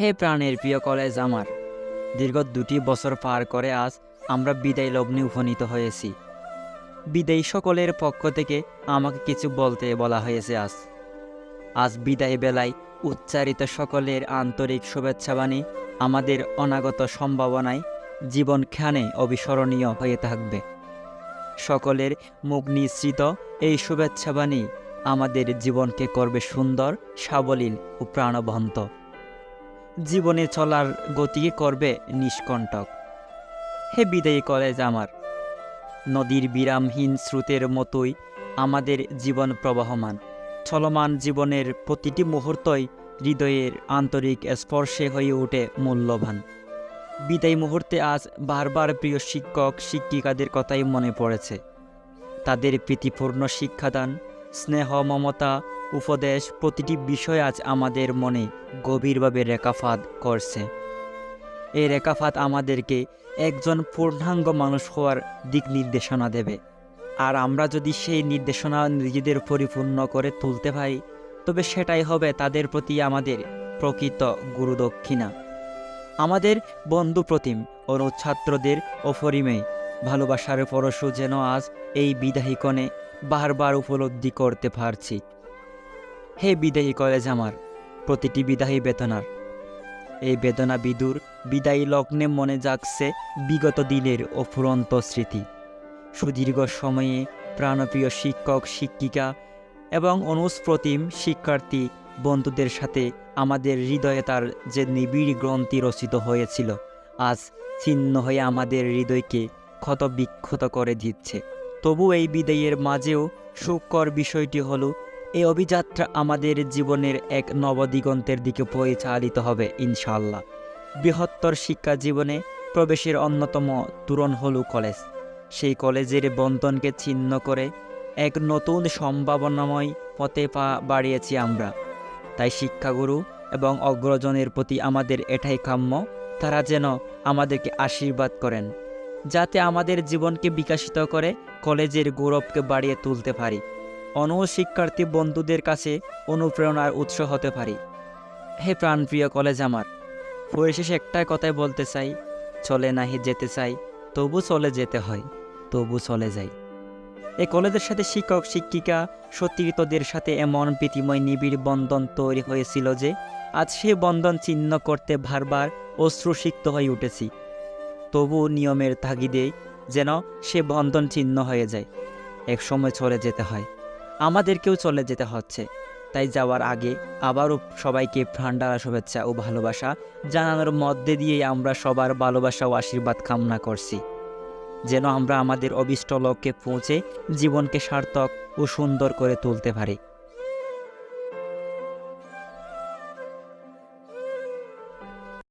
হে প্রাণের প্রিয় কলেজ আমার, দীর্ঘ দুটি বছর পার করে আজ আমরা বিদায় লগ্নে উপনীত হয়েছি। বিদায়ী সকলের পক্ষ থেকে আমাকে কিছু বলতে বলা হয়েছে আজ। আজ বিদায় বেলায় উচ্চারিত সকলের আন্তরিক শুভেচ্ছাবাণী আমাদের অনাগত সম্ভাবনায় জীবন জীবনখানে অবিস্মরণীয় হয়ে থাকবে। সকলের মুখ নিঃসৃত এই শুভেচ্ছাবাণী আমাদের জীবনকে করবে সুন্দর, সাবলীল ও প্রাণবন্ত। জীবনে চলার গতি করবে নিষ্কণ্টক। হে বিদায়ী কলেজ আমার, নদীর বিরামহীন স্রোতের মতোই আমাদের জীবন প্রবাহমান। চলমান জীবনের প্রতিটি মুহূর্তই হৃদয়ের আন্তরিক স্পর্শে হয়ে ওঠে মূল্যবান। বিদায় মুহূর্তে আজ বারবার প্রিয় শিক্ষক, শিক্ষিকাদের কথাই মনে পড়েছে। তাদের প্রীতিপূর্ণ শিক্ষাদান, স্নেহ, মমতা উপদেশ প্রতিটি বিষয় আজ আমাদের মনে গভীরভাবে রেখাপাত করছে। এই রেখাপাত আমাদেরকে একজন পূর্ণাঙ্গ মানুষ হওয়ার দিক নির্দেশনা দেবে। আর আমরা যদি সেই নির্দেশনা নিজেদের পরিপূর্ণ করে তুলতে পারি, তবে সেটাই হবে তাদের প্রতি আমাদের প্রকৃত গুরুদক্ষিণা। আমাদের বন্ধু প্রতিম ও ছাত্রদের অপরিমেয় ভালোবাসার পরশু যেন আজ এই বিদায়ী কণে বারবার উপলব্ধি করতে পারছি। হে বিদায়ী কলেজ আমার, প্রতিটি বিদায়ী বেদনার। এই বেদনা বিদুর, বিদায়ী লগ্নে মনে জাগছে বিগত দিনের অফুরন্ত স্মৃতি। সুদীর্ঘ সময়ে প্রাণপ্রিয় শিক্ষক, শিক্ষিকা এবং অনুস্প্রতিম শিক্ষার্থী বন্ধুদের সাথে আমাদের হৃদয়ে তার যে নিবিড় গ্রন্থি রচিত হয়েছিল, আজ ছিন্ন হয়ে আমাদের হৃদয়কে ক্ষতবিক্ষত করে দিচ্ছে। তবু এই বিদায়ের মাঝেও সুখকর বিষয়টি হলো এই অভিযাত্রা আমাদের জীবনের এক নবদিগন্তের দিকে পরিচালিত হবে ইনশাল্লাহ বৃহত্তর শিক্ষা জীবনে প্রবেশের অন্যতম তুরণ হল কলেজ। সেই কলেজের বন্ধনকে ছিন্ন করে এক নতুন সম্ভাবনাময় পথে পা বাড়িয়েছি আমরা। তাই শিক্ষাগুরু এবং অগ্রজনের প্রতি আমাদের এটাই কাম্য, তারা যেন আমাদেরকে আশীর্বাদ করেন, যাতে আমাদের জীবনকে বিকাশিত করে কলেজের গৌরবকে বাড়িয়ে তুলতে পারি। অন্য শিক্ষার্থী বন্ধুদের কাছে অনুপ্রেরণার উৎস হতে পারি। হে প্রাণপ্রিয় কলেজ আমার পরিশেষে একটাই কথাই বলতে চাই, চলে নাহি যেতে চাই, তবু চলে যেতে হয়, তবু চলে যাই। এই কলেজের সাথে শিক্ষক, শিক্ষিকা, সতীর্থদের সাথে এমন প্রীতিময় নিবিড় বন্ধন তৈরি হয়েছিল যে, আজ সে বন্ধন চিহ্ন করতে বারবার অশ্রুসিক্ত হয়ে উঠেছি। তবু নিয়মের তাগিদে যেন সে বন্ধন চিহ্ন হয়ে যায় এক সময় চলে যেতে হয়। আমাদেরকেও চলে যেতে হচ্ছে। তাই যাওয়ার আগে আবারও সবাইকে প্রাণডালা শুভেচ্ছা ও ভালোবাসা জানানোর মধ্যে দিয়েই আমরা সবার ভালোবাসা ও আশীর্বাদ কামনা করছি। যেন আমরা আমাদের অবিষ্ট লক্ষ্যে পৌঁছে জীবনকে সার্থক ও সুন্দর করে তুলতে পারি।